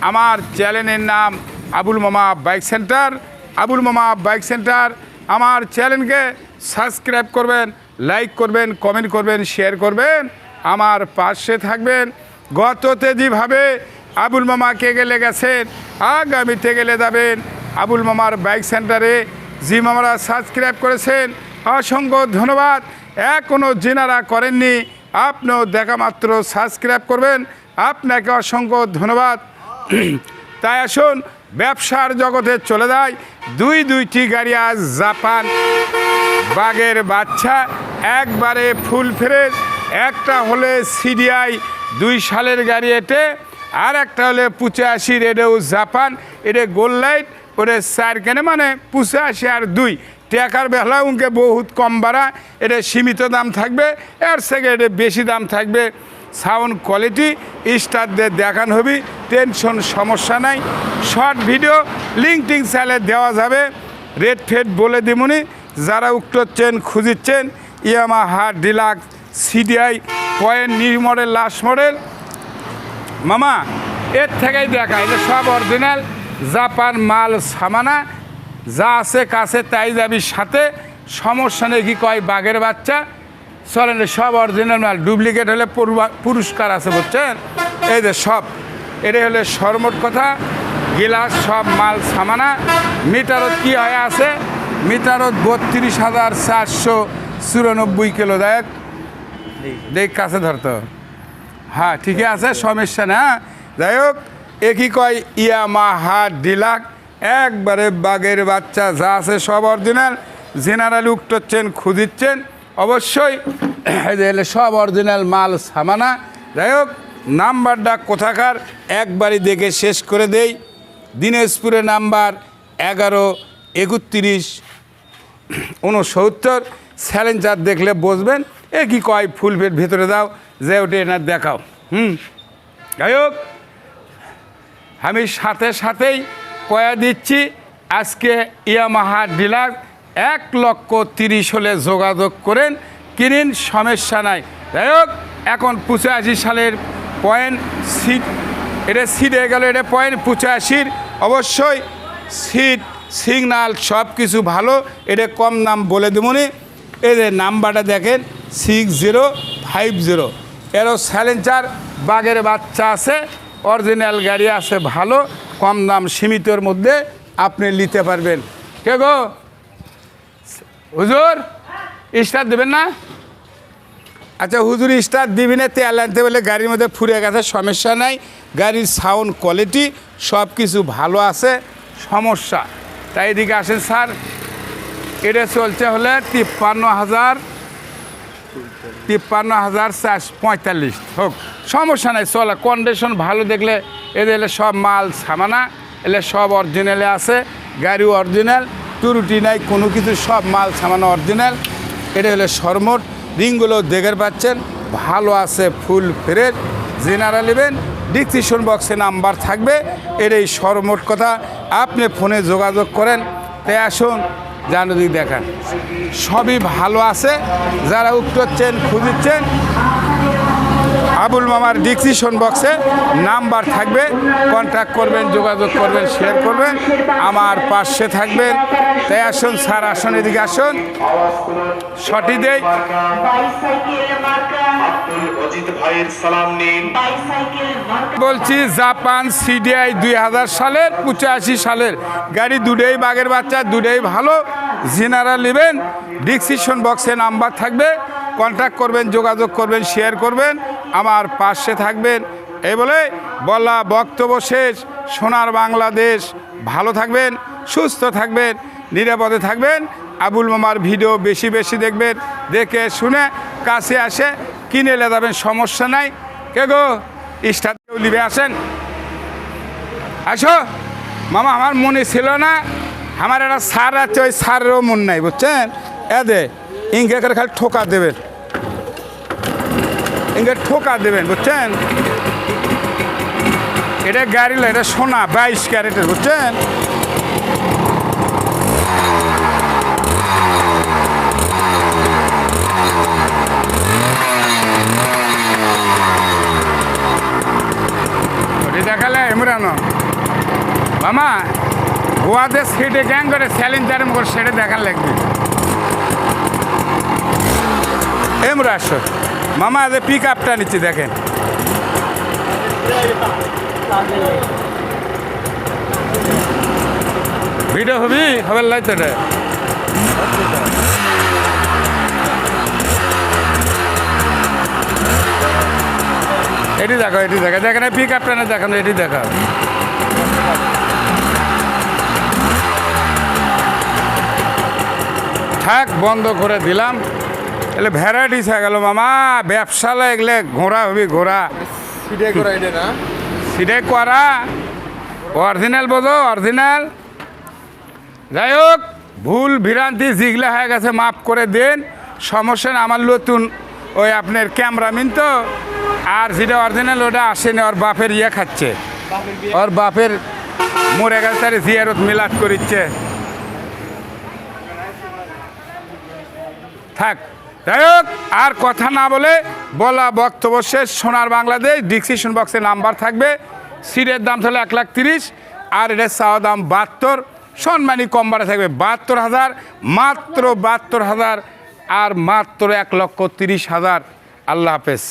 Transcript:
আমার চ্যানেলের নাম আবুল মামা বাইক সেন্টার। আবুল মামা বাইক সেন্টার, আমার চ্যানেলকে সাবস্ক্রাইব করবেন, লাইক করবেন, কমেন্ট করবেন, শেয়ার করবেন। আমার পাশে থাকবেন। গততে যেভাবে আবুল মামাকে গেলে গেছেন, আগামীতে গেলে যাবেন আবুল মামার বাইক সেন্টারে। জি মামারা সাবস্ক্রাইব করেছেন, অসংখ্য ধন্যবাদ। এখনও জেনারা করেননি, আপনিও দেখা মাত্র সাবস্ক্রাইব করবেন। আপনাকে অসংখ্য ধন্যবাদ। তাই আসুন, ব্যবসার জগতে চলে যায় দুই দুইটি গাড়ি আজ জাপান। বাঘের বাচ্চা, একবারে ফুল ফেরের একটা হলে সিডিআই, দুই সালের গাড়ি এটে, আর একটা হলে পঁচাশির এটাও জাপান। এটা গোল লাইট ওটা চার কেনে মানে? পঁচাশি আর দুই। টাকার বেলা উনকে বহুত কম বাড়া এটা সীমিত দাম থাকবে, এর থেকে এটা বেশি দাম থাকবে। সাউন্ড কোয়ালিটি স্টারদের দেখান হবি। টেনশন, সমস্যা নাই। শর্ট ভিডিও লিঙ্ক টিঙ্ক চাইলে দেওয়া যাবে। রেড ফেড বলে দিমুনি, যারা উঠচ্ছেন খুঁজিচ্ছেন Yamaha deluxe, CDI, point new model, last model. মামা, এর থেকেই দেখা এটা সব অরিজিনাল জাপান মাল সামানা, যা আছে কাছে, তাই যাবি সাথে। সমস্যা নেই কি কয়, বাঘের বাচ্চা। চলেন, সব অরিজিনাল মাল ডুপ্লিকেট হলে পুরস্কার আছে, বুঝছেন? এই যে সব। এটা হলে সরমোট কথা। গিলাস, সব মাল, সামানা। মিটারত কি হয়ে আছে? মিটারত বত্রিশ হাজার চারশো চুরানব্বই কিলো, দেখ। দেখ, কাছে ধরতো হ্যাঁ ঠিকই আছে, সমস্যা না। যাই হোক একই কয়? Yamaha deluxe. একবারে বাঘের বাচ্চা, যা আছে সব অরিজিনাল। জেনারেল উঠচ্ছেন খুঁজিচ্ছেন অবশ্যই সব অরিজিনাল মাল, সামানা। যাই হোক নাম্বারটা কোথাকার একবারই দেখে শেষ করে দেই। দিনাজপুরের নাম্বার এগারো, একত্রিশ, উনসত্তর। স্যালেঞ্জার দেখলে বসবেন, এ কি কয় ফুল পেট ভেতরে দাও যে ওটা এনার দেখাও। হুম, যাই হোক, আমি সাথে সাথেই কয়া দিচ্ছি, আজকে ইয়ামাহা ডিলার এক লক্ষ তিরিশ হলে যোগাযোগ করেন, কিনিন, সমস্যা নাই। যাই হোক, এখন পঁচাশি সালের পয়েন্ট সিট, এটা সিট হয়ে গেল, এটা পয়েন্ট পঁচাশির। অবশ্যই সিট, সিগনাল সব কিছু ভালো, এটা কম দাম বলে দেবনি। এদের নাম্বারটা দেখেন, সিক্স জিরো ফাইভ জিরো। এরও স্যালেঞ্চার বাঘের বাচ্চা আছে অরিজিনাল গাড়ি আছে, ভালো, কম দাম সীমিতর মধ্যে আপনি নিতে পারবেন। কে গো? হুজুর স্টার দেবেন না? আচ্ছা হুজুর, স্টার দিবি না, তেল আনতে বলে গাড়ির মধ্যে ফুরে গেছে, সমস্যা নাই। গাড়ির সাউন্ড কোয়ালিটি সব কিছু ভালো আছে, সমস্যা। তাই এদিকে আসেন, স্যার। এটা চলছে হলে তিপ্পান্ন হাজার তিপ্পান্ন হাজার চার পঁয়তাল্লিশ। হোক, সমস্যা নাই, চলে। কন্ডিশন ভালো দেখলে এদের সব মাল সামানা, এলে সব অরিজিনালে আছে গাড়ি অরিজিনাল টুরুটি নাই, কোনো কিছু, সব মাল সামানা অরিজিনাল এটা হলে সরমোট। রিংগুলো দেখে পাচ্ছেন, ভালো আছে ফুল ফ্রেশ জেনারা নেবেন, ডিসক্রিপশন বক্সে নাম্বার থাকবে এর এই সরমোট কথা। আপনি ফোনে যোগাযোগ করেন তাই আসুন জানুদিক দেখান। সবই ভালো আছে, যারা উত্তরছেন খুঁজিচ্ছেন আবুল মামার ডিসক্রিপশন বক্সে নাম্বার থাকবে কন্ট্যাক্ট করবেন, যোগাযোগ করবেন শেয়ার করবেন। আমার পাশে থাকবেন। তাই আসুন, স্যার, আসুন, এদিকে আসুন। সঠিক দেই। বলছি, জাপান সিডিআই দুই হাজার সালের, পঁচাশি সালের। গাড়ি দুটোই বাঘের বাচ্চা, দুটোই ভালো। জিনারা নেবেন ডিসক্রিপশন বক্সে নাম্বার থাকবে। কন্ট্যাক্ট করবেন, যোগাযোগ করবেন, শেয়ার করবেন, আমার পাশে থাকবেন। এই বলে বলা বক্তব্য শেষ। সোনার বাংলাদেশ, ভালো থাকবেন, সুস্থ থাকবেন, নিরাপদে থাকবেন। আবুল মামার ভিডিও বেশি বেশি দেখবেন, দেখে শুনে কাছে আসে, কিনে এলে যাবেন, সমস্যা নাই। কে গো? স্টার লিবে আসেন। আসো। মামা, আমার মনে ছিল না, আমার একটা সার আছে, ওই সারেরও মন নাই, বুঝছেন? এ দে। ইঙ্গে করে খালি ঠোকা দেবেন। ইঙ্গে ঠোকা দেবেন, বুঝছেন? এটা গাড়ি এটা সোনা, বাইশ ক্যারেটের, বুঝছেন? দেখালে ইমরানো মামা, গোয়াতে সিটে গ্যাং করে চারিম করে সেটা দেখার লাগবে। এমরা আসো। মামা এদের পিক আপটা নিচ্ছি, দেখেন। ভিডিও হবি, হবে লাইতে এটি দেখো এটি দেখো দেখেন পিক আপটা না, দেখানো, এটি দেখো থাক, বন্ধ করে দিলাম। এলে ভ্যারাইটিস হয়ে গেল মামা। ব্যবসা লাগলে ঘোড়া হবি ঘোড়া পিঠে করে এটা না? করা অরিজিনাল বোঝো অরিজিনাল যাই হোক ভুল ভ্রান্তি যেগুলো হয়ে গেছে মাফ করে দিন। সমস্যা না, আমার নতুন ওই আপনার ক্যামেরামিন তো। আর যেটা অরিজিনাল ওটা আসেনি ওর বাপের ইয়ে খাচ্ছে। ওর বাপের মরে গেছে তার জিয়ারত মিলাদ করিচ্ছে। থাক। যাই হোক, আর কথা না বলে বলা বক্তব্য শেষ। সোনার বাংলাদেশ ডিসক্রিপশন বক্সে নাম্বার থাকবে। সিটের দাম তাহলে এক লাখ তিরিশ, আর এটার চাওয়া দাম বাহাত্তর। সম্মানী কম বাড়া থাকবে বাহাত্তর হাজার, মাত্র বাহাত্তর হাজার, আর মাত্র এক লক্ষ তিরিশ হাজার। আল্লাহ হাফেজ।